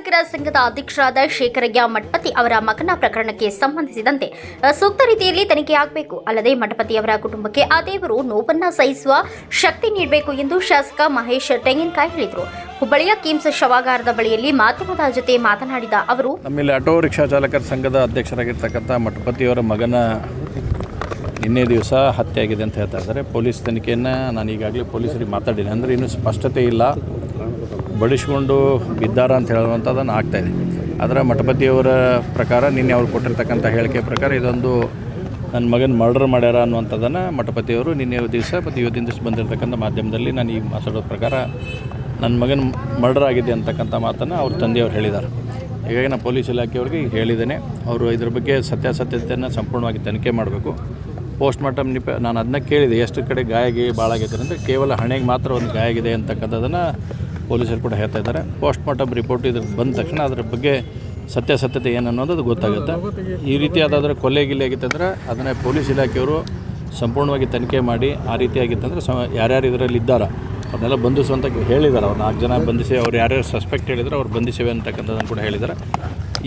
ಚಾಲಕರ ಸಂಘದ ಅಧ್ಯಕ್ಷರಾದ ಶೇಖರಯ್ಯ ಮಠಪತಿ ಅವರ ಮಗನ ಪ್ರಕರಣಕ್ಕೆ ಸಂಬಂಧಿಸಿದಂತೆ ಸೂಕ್ತ ರೀತಿಯಲ್ಲಿ ತನಿಖೆಯಾಗಬೇಕು ಅಲ್ಲದೆ ಮಠಪತಿ ಅವರ ಕುಟುಂಬಕ್ಕೆ ಆ ದೇವರು ನೋವನ್ನ ಸಹಿಸುವ ಶಕ್ತಿ ನೀಡಬೇಕು ಎಂದು ಶಾಸಕ ಮಹೇಶ್ ತೆಂಗಿನಕಾಯಿ ಹೇಳಿದರು. ಹುಬ್ಬಳ್ಳಿಯ ಕಿಮ್ಸ್ ಶವಾಗಾರದ ಬಳಿಯಲ್ಲಿ ಮಾಧ್ಯಮದ ಜೊತೆ ಮಾತನಾಡಿದ ಅವರು, ನಮ್ಮಲ್ಲಿ ಆಟೋ ರಿಕ್ಷಾ ಚಾಲಕರ ಸಂಘದ ಅಧ್ಯಕ್ಷರಾಗಿರ್ತಕ್ಕಂಥ ಮಠಪತಿಯವರ ಮಗನ ನಿನ್ನೆ ದಿವಸ ಹತ್ಯೆ ಆಗಿದೆ ಅಂತ ಹೇಳ್ತಾ ಇದ್ದಾರೆ. ಪೊಲೀಸ್ ತನಿಖೆಯನ್ನು ನಾನು ಈಗಾಗಲೇ ಪೊಲೀಸರಿಗೆ ಮಾತಾಡಿದ್ದೀನಿ. ಅಂದರೆ ಇನ್ನೂ ಸ್ಪಷ್ಟತೆ ಇಲ್ಲ. ಬಡಿಸ್ಕೊಂಡು ಬಿದ್ದಾರ ಅಂತ ಹೇಳುವಂಥದ್ದನ್ನು ಆಗ್ತಾಯಿದೆ ಅದರ ಮಠಪತಿಯವರ ಪ್ರಕಾರ, ನಿನ್ನೆ ಅವ್ರು ಕೊಟ್ಟಿರ್ತಕ್ಕಂಥ ಹೇಳಿಕೆ ಪ್ರಕಾರ ಇದೊಂದು ನನ್ನ ಮಗನ ಮರ್ಡರ್ ಮಾಡ್ಯಾರ ಅನ್ನುವಂಥದ್ದನ್ನು ಮಠಪತಿಯವರು ನಿನ್ನೆ ದಿವಸ ಮತ್ತು ಇವತ್ತಿನ ದಿವಸ ಬಂದಿರತಕ್ಕಂಥ ಮಾಧ್ಯಮದಲ್ಲಿ ನಾನು ಈ ಮಾತಾಡೋ ಪ್ರಕಾರ ನನ್ನ ಮಗನ ಮರ್ಡರ್ ಆಗಿದೆ ಅಂತಕ್ಕಂಥ ಮಾತನ್ನು ಅವ್ರ ತಂದೆಯವರು ಹೇಳಿದ್ದಾರೆ. ಹೀಗಾಗಿ ನಾನು ಪೊಲೀಸ್ ಇಲಾಖೆಯವ್ರಿಗೆ ಹೇಳಿದ್ದೇನೆ. ಅವರು ಇದ್ರ ಬಗ್ಗೆ ಸತ್ಯಾಸತ್ಯತೆಯನ್ನು ಸಂಪೂರ್ಣವಾಗಿ ತನಿಖೆ ಮಾಡಬೇಕು. ಪೋಸ್ಟ್ ಮಾರ್ಟಮ್ ನಿಪ, ನಾನು ಅದನ್ನ ಕೇಳಿದೆ. ಎಷ್ಟು ಕಡೆ ಗಾಯಗೆ ಭಾಳ ಅಂದರೆ ಕೇವಲ ಹಣೆಗೆ ಮಾತ್ರ ಒಂದು ಗಾಯ ಆಗಿದೆ ಅಂತಕ್ಕಂಥದ್ದನ್ನು ಪೊಲೀಸರು ಕೂಡ ಹೇಳ್ತಾ ಇದ್ದಾರೆ. ಪೋಸ್ಟ್ ಮಾರ್ಟಮ್ ರಿಪೋರ್ಟ್ ಇದ್ರ ಬಂದ ತಕ್ಷಣ ಅದ್ರ ಬಗ್ಗೆ ಸತ್ಯಾಸತ್ಯತೆ ಏನು ಅನ್ನೋದು ಅದು ಗೊತ್ತಾಗುತ್ತೆ. ಈ ರೀತಿಯಾದ್ರೆ ಕೊಲೆ ಗಿಲೆ ಆಗಿತ್ತಂದ್ರೆ ಅದನ್ನೇ ಪೊಲೀಸ್ ಇಲಾಖೆಯವರು ಸಂಪೂರ್ಣವಾಗಿ ತನಿಖೆ ಮಾಡಿ ಆ ರೀತಿಯಾಗಿತ್ತಂದ್ರೆ ಸ ಯಾರ್ಯಾರು ಇದರಲ್ಲಿ ಇದ್ದಾರ ಅವ್ರನ್ನೆಲ್ಲ ಬಂಧಿಸುವಂತ ಹೇಳಿದ್ದಾರೆ. ಅವ್ರು ನಾಲ್ಕು ಜನ ಬಂಧಿಸಿ ಅವ್ರು ಯಾರ್ಯಾರು ಸಸ್ಪೆಕ್ಟ್ ಹೇಳಿದ್ರು ಅವ್ರು ಬಂಧಿಸಿವೆ ಅಂತಕ್ಕಂಥದ್ದನ್ನು ಕೂಡ ಹೇಳಿದ್ದಾರೆ.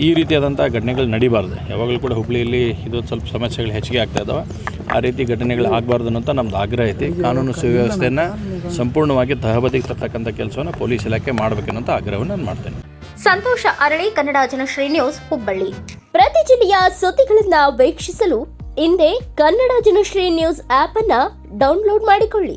ಈ ರೀತಿಯಾದಂಥ ಘಟನೆಗಳು ನಡಿಬಾರ್ದು. ಯಾವಾಗಲೂ ಕೂಡ ಹುಬ್ಳಿಯಲ್ಲಿ ಇದು ಸ್ವಲ್ಪ ಸಮಸ್ಯೆಗಳು ಹೆಚ್ಚಿಗೆ ಆಗ್ತಾ ಇದ್ದಾವೆ. ಆ ರೀತಿ ಘಟನೆಗಳು ಆಗಬಾರ್ದು ಅಂತ ನಮ್ಮದು ಆಗ್ರಹ ಐತಿ. ಕಾನೂನು ಸುವ್ಯವಸ್ಥೆಯನ್ನು ಸಂಪೂರ್ಣವಾಗಿ ತಹಬದಿಗೆ ತರ್ತಕ್ಕಂಥ ಕೆಲಸವನ್ನು ಪೊಲೀಸ್ ಇಲಾಖೆ ಮಾಡಬೇಕನ್ನೋಂಥ ಆಗ್ರಹವನ್ನು ನಾನು ಮಾಡ್ತೇನೆ. ಸಂತೋಷ ಅರಳಿ, ಕನ್ನಡ ಜನಶ್ರೀ ನ್ಯೂಸ್, ಹುಬ್ಬಳ್ಳಿ. ಪ್ರತಿ ಜಿಲ್ಲೆಯ ಸುದ್ದಿಗಳನ್ನು ವೀಕ್ಷಿಸಲು ಹಿಂದೆ ಕನ್ನಡ ಜನಶ್ರೀ ನ್ಯೂಸ್ ಆಪ್ ಅನ್ನ ಡೌನ್ಲೋಡ್ ಮಾಡಿಕೊಳ್ಳಿ.